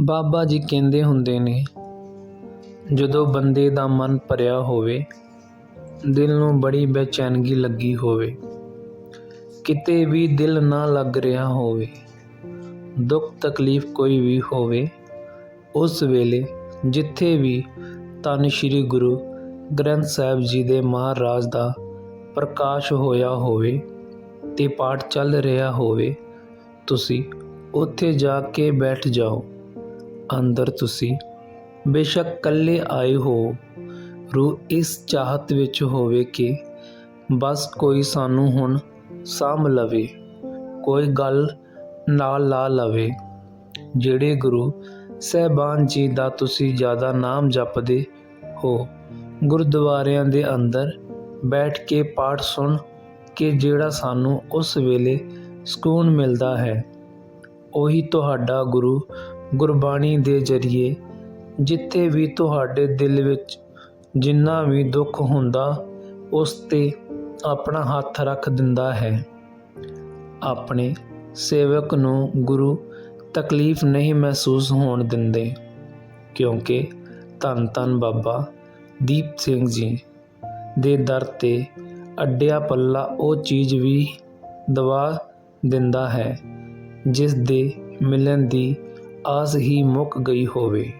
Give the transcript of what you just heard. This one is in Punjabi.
ਬਾਬਾ ਜੀ ਕਹਿੰਦੇ ਹੁੰਦੇ ਨੇ, ਜਦੋਂ ਬੰਦੇ ਦਾ ਮਨ ਭਰਿਆ ਹੋਵੇ, ਦਿਲ ਨੂੰ ਬੜੀ ਬੇਚੈਨਗੀ ਲੱਗੀ ਹੋਵੇ, ਕਿਤੇ ਵੀ ਦਿਲ ਨਾ ਲੱਗ ਰਿਹਾ ਹੋਵੇ, ਦੁੱਖ ਤਕਲੀਫ ਕੋਈ ਵੀ ਹੋਵੇ, ਉਸ ਵੇਲੇ ਜਿੱਥੇ ਵੀ ਧੰਨ ਸ਼੍ਰੀ ਗੁਰੂ ਗ੍ਰੰਥ ਸਾਹਿਬ ਜੀ ਦੇ ਮਹਾਰਾਜ ਦਾ ਪ੍ਰਕਾਸ਼ ਹੋਇਆ ਹੋਵੇ ਤੇ ਪਾਠ ਚੱਲ ਰਿਹਾ ਹੋਵੇ, ਤੁਸੀਂ ਉੱਥੇ ਜਾ ਕੇ ਬੈਠ ਜਾਓ। ਅੰਦਰ ਤੁਸੀਂ ਬੇਸ਼ੱਕ ਇਕੱਲੇ ਆਏ ਹੋ। ਰੂਹ ਇਸ ਚਾਹਤ ਵਿੱਚ ਹੋਵੇ ਕਿ ਬਸ ਕੋਈ ਸਾਨੂੰ ਹੁਣ ਸਾਂਭ ਲਵੇ, ਕੋਈ ਗੱਲ ਨਾਲ ਲਾ ਲਵੇ, ਜਿਹੜੇ ਗੁਰੂ ਸਹਿਬਾਨ ਜੀ ਦਾ ਤੁਸੀਂ ਜ਼ਿਆਦਾ ਨਾਮ ਜਪਦੇ ਹੋ। ਗੁਰਦੁਆਰਿਆਂ ਦੇ ਅੰਦਰ ਬੈਠ ਕੇ ਪਾਠ ਸੁਣ ਕੇ ਜਿਹੜਾ ਸਾਨੂੰ ਉਸ ਵੇਲੇ ਸਕੂਨ ਮਿਲਦਾ ਹੈ, ਉਹੀ ਤੁਹਾਡਾ ਗੁਰੂ ਗੁਰਬਾਣੀ ਦੇ ਜ਼ਰੀਏ ਜਿੱਥੇ ਵੀ ਤੁਹਾਡੇ ਦਿਲ ਵਿੱਚ ਜਿੰਨਾ ਵੀ ਦੁੱਖ ਹੁੰਦਾ, ਉਸ ਤੇ ਆਪਣਾ ਹੱਥ ਰੱਖ ਦਿੰਦਾ ਹੈ। ਆਪਣੇ ਸੇਵਕ ਨੂੰ ਗੁਰੂ ਤਕਲੀਫ ਨਹੀਂ ਮਹਿਸੂਸ ਹੋਣ ਦਿੰਦੇ, ਕਿਉਂਕਿ ਧੰਨ ਧੰਨ ਬਾਬਾ ਦੀਪ ਸਿੰਘ ਜੀ ਦੇ ਦਰ ਤੇ ਅੱਡਿਆ ਪੱਲਾ ਉਹ ਚੀਜ਼ ਵੀ ਦਵਾ ਦਿੰਦਾ ਹੈ, ਜਿਸ ਦੇ ਮਿਲਣ ਦੀ ਆਸ ਹੀ ਮੁੱਕ ਗਈ ਹੋਵੇ।